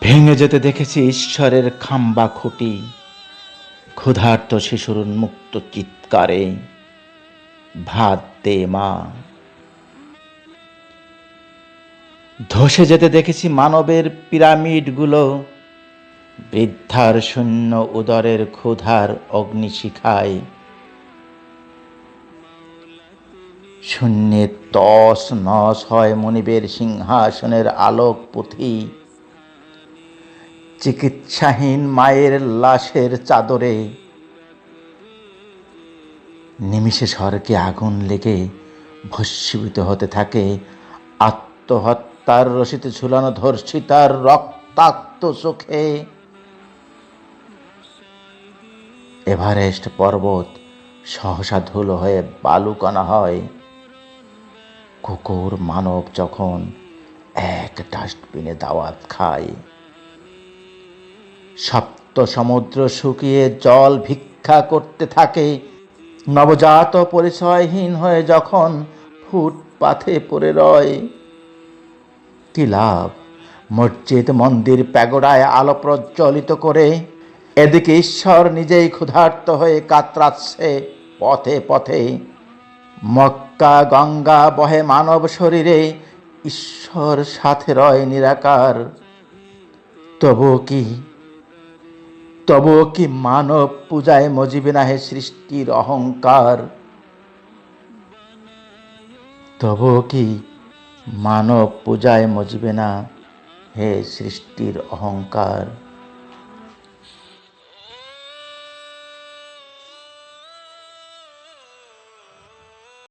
ভেঙে যেতে দেখেছি ঈশ্বরের খাম্বা খুঁটি। ক্ষুধার্ত শিশুর উন্মুক্ত চিৎকারে ভাত দে মা। ধসে যেতে দেখেছি মানবের পিরামিডগুলো, বৃদ্ধার শূন্য উদরের ক্ষুধার অগ্নিশিখায়। শূন্যে তস নস হয় মনিবের সিংহাসনের আলোক পুঁথি চিকিৎসাহীন মায়ের লাশের চাদরে। নিমিষে স্বর্গে আগুন লেগে ভস্মীভূত হতে থাকে আত্মহত্যার রশিতে ঝুলানো ধর্ষিতার রক্তাক্ত চোখে। এভারেস্ট পর্বত সহসা ধুলো হয়ে বালুকণা হয়। কুকুর মানব যখন এক ডাস্টবিনে দাওয়াত খায়। সপ্ত সমুদ্র শুকিয়ে জল ভিক্ষা করতে থাকে। নবজাত পরিচয়হীন হয়ে যখন ফুটপাথে পড়ে রয়। কি লাভ মসজিদ মন্দির প্যাগোডায় আলো প্রজ্বলিত করে। এদিকে ঈশ্বর নিজেই ক্ষুধার্ত হয়ে কাতরাচ্ছে পথে পথে। মক্কা, গঙ্গা বহে মানব শরীরে ঈশ্বর সাথে রয় নিরাকার। তবু কি তবুও কি মানব পূজায় মজিবে না হে সৃষ্টির অহংকার? তবুও কি মানব পূজায় মজিবে না হে সৃষ্টির অহংকার?